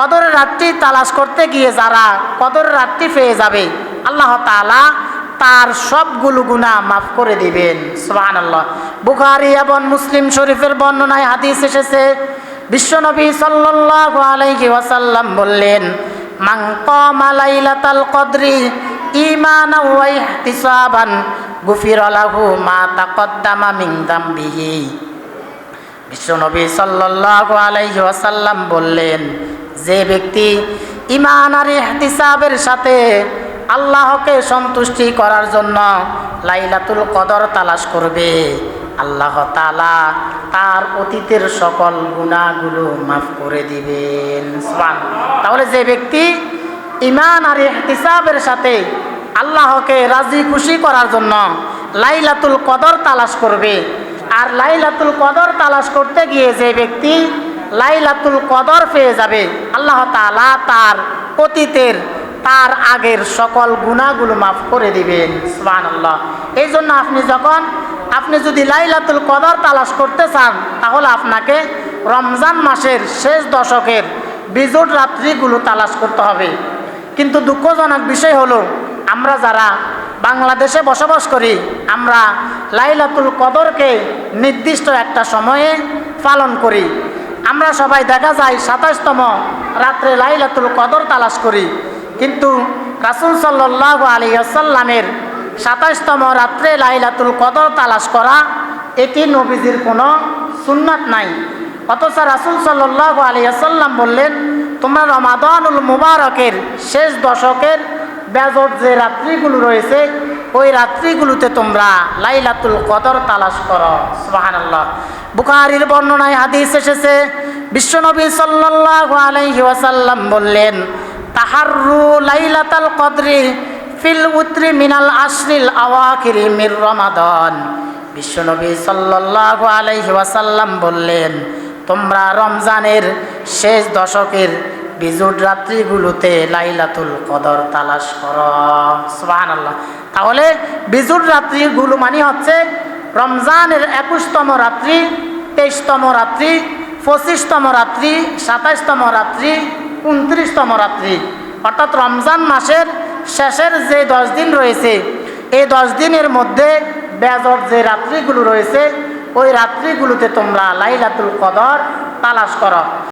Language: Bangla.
কদরের রাত্রি তালাশ করতে গিয়ে যারা কদর রাত্রি পেয়ে যাবে, আল্লাহ তাআলা তার সবগুলো গুনাহ মাফ করে দিবেন। সুবহান আল্লাহ বুখারি এবং মুসলিম শরীফের বর্ণনায় হাদিস এসেছে বিশ্বনবী ওয়াসাল্লাম বললেন কদরি ইহতিসাবান, গুফিরা মা তাকদ্দামা বিশ্বনবী সাল্লাল্লাহু বললেন যে ব্যক্তি ইমান আর ইহতিসাবের সাথে আল্লাহকে সন্তুষ্টি করার জন্য লাইলাতুল কদর তালাশ করবে, আল্লাহ তালা তার অতীতের সকল গুণাগুলো মাফ করে দিবেন। তাহলে যে ব্যক্তি ইমান আর ইহতিসাবের সাথে আল্লাহকে রাজি খুশি করার জন্য লাইলাতুল কদর তালাশ করবে, আর লাইলাতুল কদর তালাশ করতে গিয়ে যে ব্যক্তি লাইলাতুল কদর পেয়ে যাবে। আল্লাহ তালা তার অতীতের, তার আগের সকল গুণাগুলো মাফ করে দিবেন। সুবান আল্লাহ এই জন্য আপনি যখন, আপনি যদি লাইলাতুল কদর তালাশ করতে চান, তাহলে আপনাকে রমজান মাসের শেষ দশকের বিজুট রাত্রিগুলো তালাশ করতে হবে। কিন্তু দুঃখজনক বিষয় হলো, আমরা যারা বাংলাদেশে বসবাস করি, আমরা লাইলাতুল কদরকে নির্দিষ্ট একটা সময়ে পালন করি। আমরা সবাই দেখা যায় সাতাশতম রাত্রে লাইলাতুল কদর তালাশ করি। কিন্তু রাসুল সাল্লাহ আলী আসাল্লামের সাতাশতম রাত্রে লাইলাতুল কদর তালাশ করা, এটি নবীজির কোনো সুন্নাত নাই। অথচ রাসুল সাল্লাহ আলী আসাল্লাম বললেন, তোমরা রমাদানুল মুবারকের শেষ দশকের বেজট যে রাত্রিগুলো রয়েছে, ওই রাত্রিগুলোতে তোমরা লাইলাতুল কদর তালাশ করো। সুবাহান আল্লাহ বুখারির বর্ণনায় হাদিস এসেছে, বিশ্বনবী সাল্লাল্লাহু আলাইহি ওয়াসাল্লাম বললেন তাহারু লাইলাতাল কদরি ফিল উত্রি মিনাল আশরিল আওয়াখিরি মির রমাদান। বিশ্বনবী সাল্লাল্লাহু আলাইহি ওয়াসাল্লাম বললেন, তোমরা রমজানের শেষ দশকের বিজুট রাত্রিগুলোতে লাইলাতুল কদর তালাশ কর। সুবহান আল্লাহ তাহলে বিজুট রাত্রিগুলো মানে হচ্ছে রমজানের একুশতম রাত্রি, তেইশতম রাত্রি, পঁচিশতম রাত্রি, সাতাইশতম রাত্রি, উনত্রিশতম রাত্রি। অর্থাৎ রমজান মাসের শেষের যে দশ দিন রয়েছে, এই দশ দিনের মধ্যে বেজর যে রাত্রিগুলো রয়েছে, ওই রাত্রিগুলোতে তোমরা লাইলাতুল কদর তালাশ করো।